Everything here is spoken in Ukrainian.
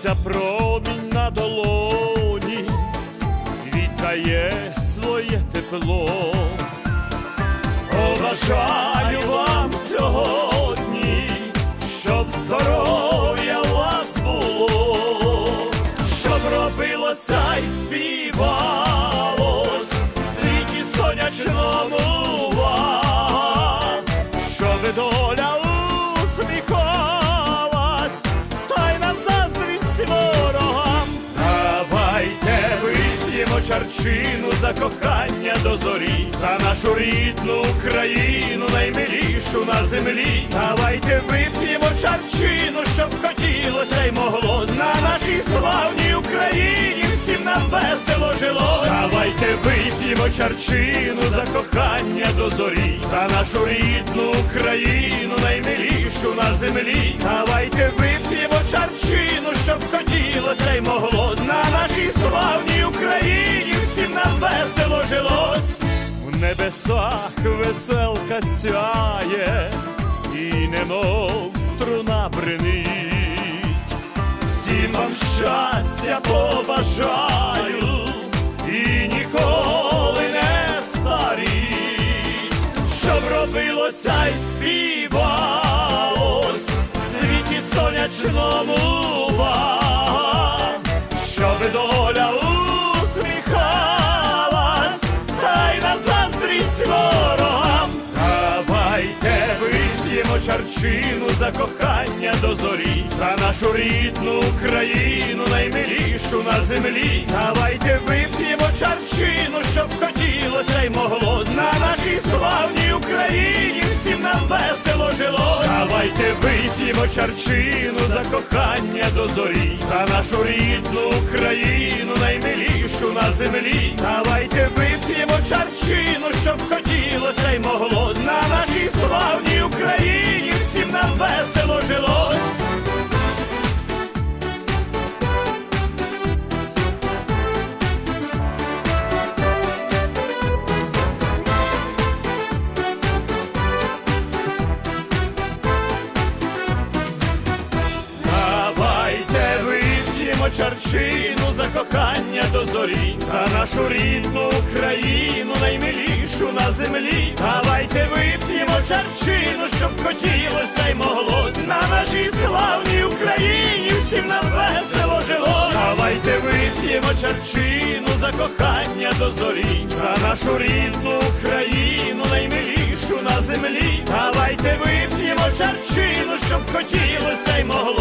Зігрівся промінь на долоні, віддає своє тепло. Побажаю чарчину за кохання до зорі, за нашу рідну Україну, наймилішу на землі. Давайте вип'ємо чарчину, щоб хотілося й могло на нашій славній Україні всім нам весело жило. Давайте вип'ємо чарчину за кохання до зорі, за нашу рідну Україну, наймилішу на землі. Небесах веселка сяє, і немов струна бренить. Всім вам щастя побажаю і ніколи не старіть, щоб робилося й співалось в світі сонячному вип'ємо чарчину за кохання до зорі, за нашу рідну Україну, наймилішу на землі. Давайте вип'ємо чарчину, щоб хотілося й могло на нашій славній Україні всім нам весело жило. Давайте вип'ємо чарчину за кохання до зорі, за нашу рідну Україну, наймилішу на землі. Давайте чарчину за кохання до зорі, за нашу рідну Україну, наймилішу на землі. Давайте вип'ємо чарчину, щоб хотілося й могло на нашій славній Україні всім нам весело жило. Давайте вип'ємо чарчину за кохання до зорі, за нашу рідну Україну, наймилішу на землі. Давайте вип'ємо чарчину, щоб хотілося й могло